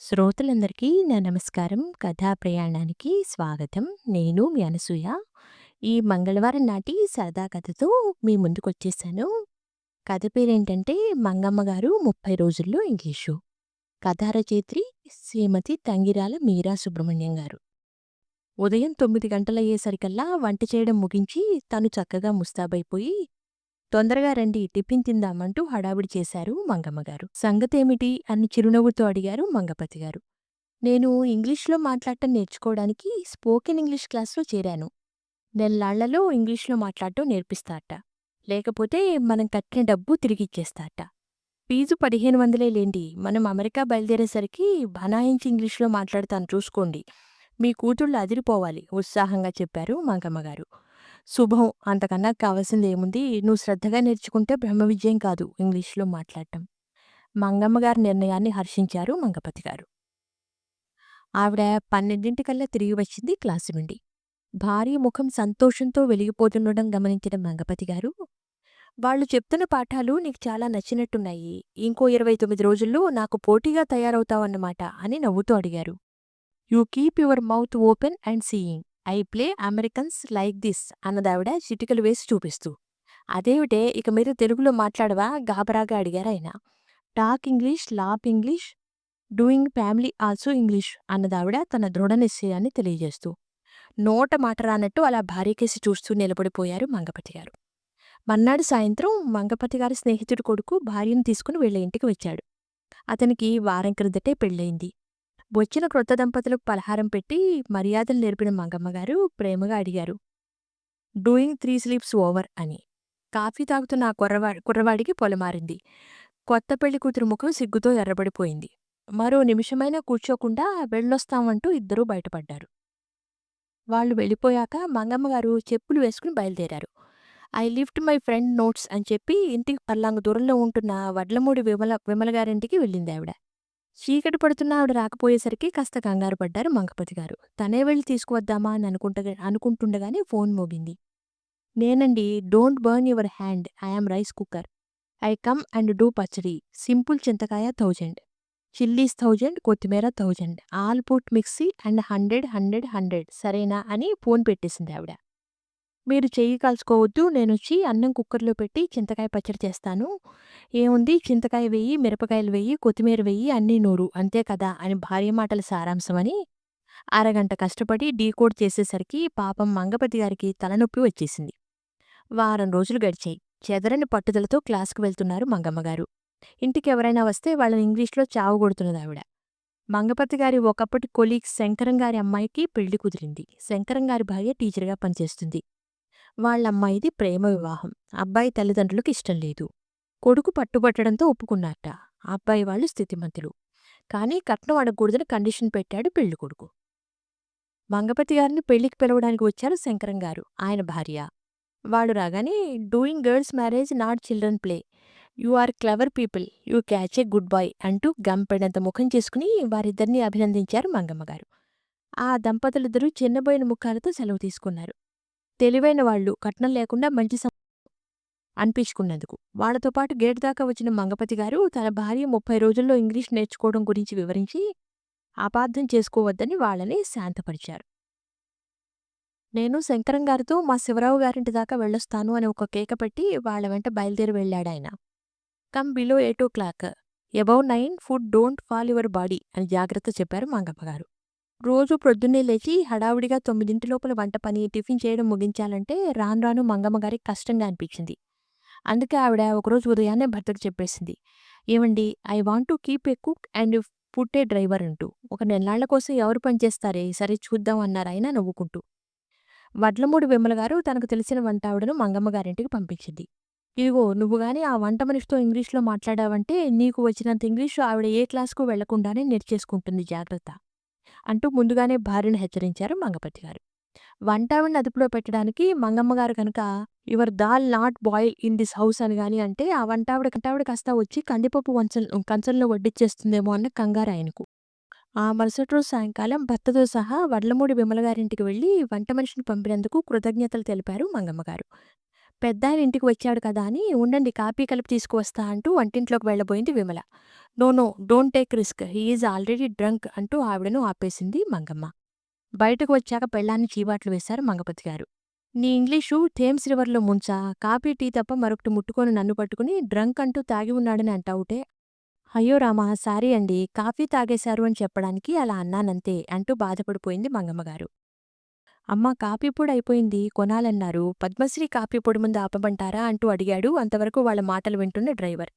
శ్రోతలందరికీ నా నమస్కారం. కథా ప్రయాణానికి స్వాగతం. నేను మీ అనసూయ. ఈ మంగళవారం నాటి సరదా కథతో మీ ముందుకొచ్చేసాను. కథ పేరేంటంటే 'మంగమ్మ గారు 30 రోజుల్లో ఇంగ్లీషు'. కథా రచయిత్రి శ్రీమతి తంగిరాల మీరా సుబ్రహ్మణ్యం గారు. ఉదయం తొమ్మిది గంటలయ్యేసరికల్లా వంట చేయడం ముగించి తను చక్కగా ముస్తాబైపోయి తొందరగా రండి టిఫిన్ తిందామంటూ హడావిడి చేశారు మంగమ్మగారు. సంగతేమిటి అని చిరునవ్వుతో అడిగారు మంగపతిగారు. నేను ఇంగ్లీష్లో మాట్లాడటం నేర్చుకోవడానికి స్పోకెన్ ఇంగ్లీష్ క్లాస్లో చేరాను. నెలలాళ్ళలో ఇంగ్లీష్లో మాట్లాడటం నేర్పిస్తాట లేకపోతే మనం కట్టిన డబ్బు తిరిగిచ్చేస్తాట ఫీజు పదిహేను వందలే లేండి. మనం అమెరికా బయలుదేరేసరికి బనాయించి ఇంగ్లీష్లో మాట్లాడతాను చూసుకోండి. మీ కూతుళ్ళు అదిరిపోవాలి ఉత్సాహంగా చెప్పారు మంగమ్మగారు. శుభం అంతకన్నా కావాల్సిందేముంది నువ్వు శ్రద్ధగా నేర్చుకుంటే బ్రహ్మ విజయం కాదు ఇంగ్లీష్లో మాట్లాడటం. మంగమ్మగారి నిర్ణయాన్ని హర్షించారు మంగపతిగారు. ఆవిడ పన్నెండింటికల్లా తిరిగి వచ్చింది క్లాసు నుండి. భార్య ముఖం సంతోషంతో వెలిగిపోతుండడం గమనించిన మంగపతిగారు వాళ్ళు చెప్తున్న పాఠాలు నీకు చాలా నచ్చినట్టున్నాయి. ఇంకో ఇరవై తొమ్మిది రోజుల్లో నాకు పోటీగా తయారవుతావన్నమాట అని నవ్వుతూ అడిగారు. You keep your mouth open and seeing. I play Americans like this అన్నదావిడ చిటికలు వేసి చూపిస్తూ. అదేమిటే ఇక మీరు తెలుగులో మాట్లాడవా గాబరాగా అడిగారాయన. Talk English lap English doing family also English అన్నదావిడ తన దృఢ నిశ్చయాన్ని తెలియజేస్తూ. నోట మాట రానట్టు అలా భార్యకేసి చూస్తూ నిలబడిపోయారు మంగపతిగారు. మర్నాడు సాయంత్రం మంగపతిగారి స్నేహితుడి కొడుకు భార్యను తీసుకుని వీళ్ళ ఇంటికి వచ్చాడు. అతనికి వారం క్రిందటే పెళ్ళయింది. వచ్చిన క్రొత్త దంపతులకు పలహారం పెట్టి మర్యాదలు నేర్పిన మంగమ్మగారు ప్రేమగా అడిగారు. డూయింగ్ త్రీ స్లీప్స్ ఓవర్ అని. కాఫీ తాగుతున్న ఆ కుర్రవా కుర్రవాడికి పొలమారింది. కొత్త పెళ్ళి కూతురు ముఖం సిగ్గుతో ఎర్రబడిపోయింది. మరో నిమిషమైనా కూర్చోకుండా వెళ్ళొస్తామంటూ ఇద్దరూ బయటపడ్డారు. వాళ్ళు వెళ్ళిపోయాక మంగమ్మగారు చెప్పులు వేసుకుని బయలుదేరారు. I lift my friend notes అని చెప్పి ఇంటికి పర్లాంగ దూరంలో ఉంటున్న వడ్లమూడి విమల విమలగారింటికి వెళ్ళిందావిడ. చీకటి పడుతున్న ఆవిడ రాకపోయేసరికి కాస్త కంగారు పడ్డారు మంగపతిగారు. తనే వెళ్ళి తీసుకువద్దామా అని అనుకుంట అనుకుంటుండగానే ఫోన్ మోగింది. నేనండి don't burn your hand I am rice cooker. I come and do pachadi. Simple chintakaya thousand. Chillies thousand kothimeera thousand. All put mixie and hundred hundred hundred సరేనా అని ఫోన్ పెట్టేసింది ఆవిడ. మీరు చెయ్యి కాల్చుకోవద్దు వచ్చి అన్నం కుక్కర్లో పెట్టి చింతకాయ పచ్చడి చేస్తాను. ఏముంది చింతకాయ వెయ్యి, మిరపకాయలు వెయ్యి, కొత్తిమీర వెయ్యి అన్నీ నూరు అంతే కదా అని భార్య మాటల సారాంశమని అరగంట కష్టపడి డీకోడ్ చేసేసరికి పాపం మంగపతిగారికి తలనొప్పి వచ్చేసింది. వారం రోజులు గడిచాయి. చెదరని పట్టుదలతో క్లాసుకు వెళ్తున్నారు మంగమ్మగారు. ఇంటికెవరైనా వస్తే వాళ్ళని ఇంగ్లీష్లో చావగొడుతున్నదావిడ. మంగపతిగారి ఒకప్పటి కొలీగ్ శంకరంగారి అమ్మాయికి పెళ్ళి కుదిరింది. శంకరంగారి భార్య టీచర్గా పనిచేస్తుంది. వాళ్ళమ్మాయిది ప్రేమ వివాహం. అబ్బాయి తల్లిదండ్రులకు ఇష్టం లేదు. కొడుకు పట్టుబట్టడంతో ఒప్పుకున్నారట. అబ్బాయి వాళ్ళు స్థితిమంతులు. కానీ కట్నం అడగకూడదని కండిషన్ పెట్టాడు పెళ్ళికొడుకు. మంగపతిగారిని పెళ్ళికి పిలవడానికి వచ్చారు శంకరంగారు, ఆయన భార్య. వాడు రాగానే doing girls marriage not children play. You are clever people you catch a good boy అంటూ గంపెడంత ముఖం చేసుకుని వారిద్దరినీ అభినందించారు మంగమ్మగారు. ఆ దంపతులిద్దరూ చిన్నబోయిన ముఖాలతో సెలవు తీసుకున్నారు. తెలివైన వాళ్ళు కట్నం లేకుండా మంచి అనిపించుకున్నందుకు. వాళ్ళతో పాటు గేటు దాకా వచ్చిన మంగపతిగారు తన భార్య ముప్పై రోజుల్లో ఇంగ్లీష్ నేర్చుకోవడం గురించి వివరించి అపార్థం చేసుకోవద్దని వాళ్ళని శాంతపరిచారు. నేను శంకరంగారితో మా శివరావు గారింటి దాకా వెళ్ళొస్తాను అని ఒక కేక పెట్టి వాళ్ళ వెంట బయలుదేరి వెళ్ళాడాయన. Come below eight o'clock. Above nine food don't fall your body అని జాగ్రత్త చెప్పారు మంగప్పగారు రోజూ ప్రొద్దున్నే లేచి హడావుడిగా తొమ్మిదింటి లోపల వంట పని, టిఫిన్ చేయడం ముగించాలంటే రాను రాను మంగమ్మగారికి కష్టంగా అనిపించింది. అందుకే ఆవిడ ఒకరోజు ఉదయాన్నే భర్తకు చెప్పేసింది. ఏమండి I want to keep a cook and put a driver అంటూ. ఒక నెల్లాళ్ళ కోసం ఎవరు పనిచేస్తారే సరే చూద్దాం అన్నారాయన నవ్వుకుంటూ. వడ్లమూడి విమలగారు తనకు తెలిసిన వంట ఆవిడను మంగమ్మగారింటికి పంపించింది. ఇదిగో నువ్వుగాని ఆ వంట మనిషితో ఇంగ్లీష్లో మాట్లాడావంటే నీకు వచ్చినంత ఇంగ్లీషు ఆవిడ ఏ క్లాస్కు వెళ్ళకుండానే నేర్చేసుకుంటుంది జాగ్రత్త. అంటూ ముందుగానే భార్యను హెచ్చరించారు మంగపతిగారు. వంటావిని అదుపులో పెట్టడానికి మంగమ్మగారు కనుక your dal not boil in this house అని కానీ అంటే ఆ వంటావిడ కంటావిడ కాస్త వచ్చి కందిపప్పు వంచం కంచంలో వడ్డిచ్చేస్తుందేమో అన్న కంగారు ఆయనకు. ఆ మరుసటి రోజు సాయంకాలం భర్తతో సహా వడ్లమూడి విమలగారింటికి వెళ్ళి వంట మనిషిని పంపినందుకు కృతజ్ఞతలు తెలిపారు మంగమ్మగారు. పెద్దాయన ఇంటికి వచ్చాడు కదా అని ఉండండి కాపీ కలిపి తీసుకువస్తా అంటూ వంటింట్లోకి వెళ్ళబోయింది Vimala. No no don't take risk. He is already drunk అంటూ ఆవిడను ఆపేసింది మంగమ్మ. బయటకు వచ్చాక పెళ్ళాన్ని చీవాట్లు వేశారు మంగపతి గారు. నీ ఇంగ్లీషు థేమ్స్ రివర్లో ముంచా? కాఫీ టీ తప్ప మరొకటి ముట్టుకొని నన్ను పట్టుకుని డ్రంక్ అంటూ తాగి ఉన్నాడని అంటావుటే? అయ్యో రామా సారీ అండి. కాఫీ తాగేశారు అని చెప్పడానికి అలా అన్నానంతే అంటూ బాధపడిపోయింది మంగమ్మగారు అమ్మ కాఫీ పొడి అయిపోయింది కొనాలన్నారు. పద్మశ్రీ కాఫీ పొడి ముందు ఆపమంటారా అంటూ అడిగాడు. అంతవరకు వాళ్ళ మాటలు వింటున్న డ్రైవర్.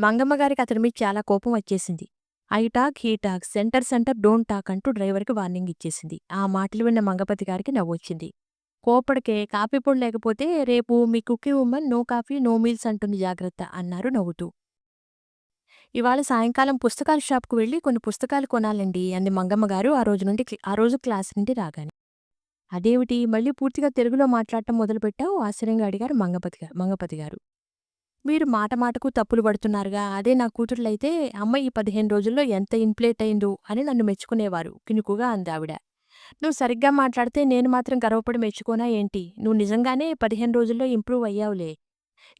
మంగమ్మగారికి అతని మీద చాలా కోపం వచ్చేసింది. I talk he talk centre centre don't talk అంటూ డ్రైవర్కి వార్నింగ్ ఇచ్చేసింది. ఆ మాటలు విన్న మంగపతి గారికి నవ్వొచ్చింది కోపడికే కాఫీ పొడి లేకపోతే రేపు మీ cookie woman no coffee no meals అంటుంది జాగ్రత్త అన్నారు నవ్వుతూ. ఇవాళ సాయంకాలం పుస్తకాల షాప్కు వెళ్ళి కొన్ని పుస్తకాలు కొనాలండి అంది మంగమ్మగారు ఆ రోజు నుండి ఆ రోజు క్లాస్ నుండి రాగానే. అదేమిటి? మళ్ళీ పూర్తిగా తెలుగులో మాట్లాడటం మొదలుపెట్టావు? ఆశ్చర్యంగా అడిగారు మంగపతి గారు మంగపతి గారు. మీరు మాట మాటకు తప్పులు పడుతున్నారుగా అదే నా కూతుర్లైతే అమ్మ ఈ పదిహేను రోజుల్లో ఎంత ఇన్ప్లేట్ అయిందో అని నన్ను మెచ్చుకునేవారు కినుకుగా అందావిడ నువ్వు సరిగ్గా మాట్లాడితే నేను మాత్రం గర్వపడి మెచ్చుకోనా ఏంటి? నువ్వు నిజంగానే పదిహేను రోజుల్లో ఇంప్రూవ్ అయ్యావులే.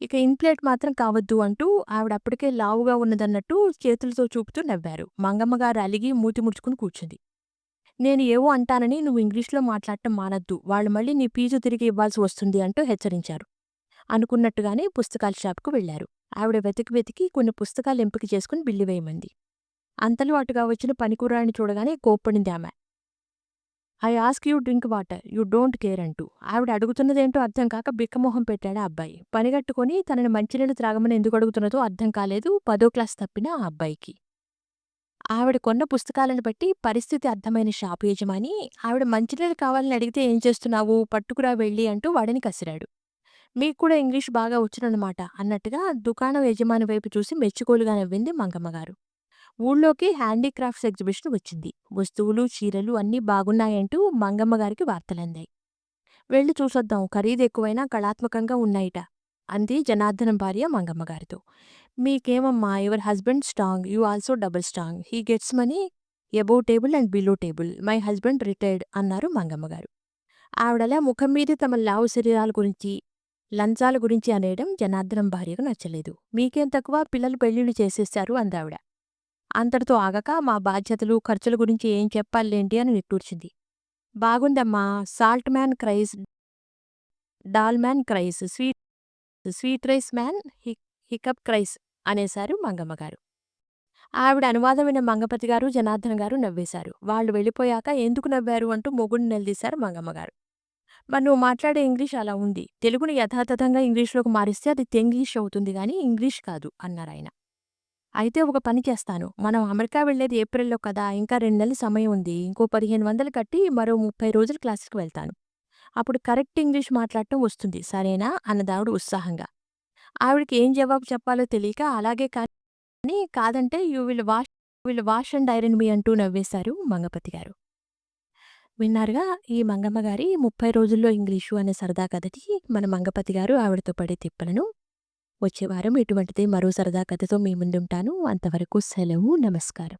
ఇక ఇన్ప్లేట్ మాత్రం కావద్దు అంటూ ఆవిడ అప్పటికే లావుగా ఉన్నదన్నట్టు చేతులతో చూపుతూ నవ్వారు. మంగమ్మగారు అలిగి మూతి ముడుచుకుని కూర్చుంది. నేను ఏవో అంటానని నువ్వు ఇంగ్లీష్లో మాట్లాడటం మానద్దు. వాళ్ళు మళ్ళీ నీ ఫీజు తిరిగి ఇవ్వాల్సి వస్తుంది అంటూ హెచ్చరించారు. అనుకున్నట్టుగానే పుస్తకాల షాప్కు వెళ్ళారు ఆవిడ వెతికి వెతికి కొన్ని పుస్తకాలు ఎంపిక చేసుకుని బిల్లు వేయమంది. అంతలో అటుగా వచ్చిన పనికూరాన్ని చూడగానే కోప్పడింది ఆమె. I ask you drink water. You don't care అంటూ. ఆవిడ అడుగుతున్నదేంటో అర్థం కాక బిక్కమొహం పెట్టాడు ఆ అబ్బాయి. పనిగట్టుకొని తనని మంచినీళ్ళు త్రాగమని ఎందుకు అడుగుతున్నదో అర్థం కాలేదు. పదో క్లాస్ తప్పిన ఆ అబ్బాయికి. ఆవిడ కొన్న పుస్తకాలను బట్టి పరిస్థితి అర్థమైన షాపు యజమాని ఆవిడ మంచినీళ్ళు కావాలని అడిగితే ఏం చేస్తున్నావు? పట్టుకురా వెళ్ళి అంటూ వాడిని కసిరాడు. మీకు కూడా ఇంగ్లీష్ బాగా వచ్చునన్నమాట అన్నట్టుగా దుకాణం యజమాని వైపు చూసి మెచ్చుకోలుగా నవ్వింది మంగమ్మగారు ఊళ్ళోకి హ్యాండీక్రాఫ్ట్స్ ఎగ్జిబిషన్ వచ్చింది. వస్తువులు చీరలు అన్నీ బాగున్నాయంటూ మంగమ్మగారికి వార్తలందాయి. వెళ్ళి చూసొద్దాం. ఖరీదు ఎక్కువైనా కళాత్మకంగా ఉన్నాయిట. అంది జనార్దనం భార్య మంగమ్మగారితో మీకేమమ్మా your husband strong you also double strong. He gets money above table and below table. My husband retired అన్నారు మంగమ్మగారు ఆవిడలా ముఖం మీద తమ లావు శరీరాల గురించి లంచాల గురించి అనేయడం జనార్దనం భార్యకు నచ్చలేదు. మీకేం తక్కువ? పిల్లలు పెళ్ళిళ్ళు చేసేశారు అందావిడ. అంతటితో ఆగక మా బాధ్యతలు ఖర్చుల గురించి ఏం చెప్పాలేంటి అని నిట్టూర్చింది. బాగుందమ్మా. Salt man cries dal man cries sweet sweet rice man hic hiccup cries అనేశారు మంగమ్మగారు ఆవిడ అనువాదం విన్న మంగపతి గారు జనార్దన్ గారు నవ్వేశారు. వాళ్ళు వెళ్ళిపోయాక ఎందుకు నవ్వారు అంటూ మొగుడిని నిలదీశారు మంగమ్మగారు మరి నువ్వు మాట్లాడే ఇంగ్లీష్ అలా ఉంది. తెలుగుని యథాతథంగా ఇంగ్లీష్లోకి మారిస్తే అది తెంగ్లీష్ అవుతుంది గాని ఇంగ్లీష్ కాదు అన్నారు ఆయన. అయితే ఒక పని చేస్తాను. మనం అమెరికా వెళ్ళేది ఏప్రిల్లో కదా ఇంకా రెండు నెలల సమయం ఉంది. ఇంకో పదిహేను వందలు కట్టి మరో ముప్పై రోజులు క్లాసుకి వెళ్తాను. అప్పుడు కరెక్ట్ ఇంగ్లీష్ మాట్లాడటం వస్తుంది. సరేనా? అన్నదావిడ ఉత్సాహంగా. ఆవిడకి ఏం జవాబు చెప్పాలో తెలియక అలాగే కానీ కాదంటే you will wash will wash and iron me అంటూ నవ్వేశారు మంగపతి గారు. విన్నారుగా ఈ మంగమ్మ గారి ముప్పై రోజుల్లో ఇంగ్లీషు అనే సరదా కథకి మన మంగపతి గారు ఆవిడతో పడే తిప్పలను వచ్చే వారం ఇటువంటిది మరో సరదా కథతో మీ ముందుంటాను. అంతవరకు సెలవు నమస్కారం.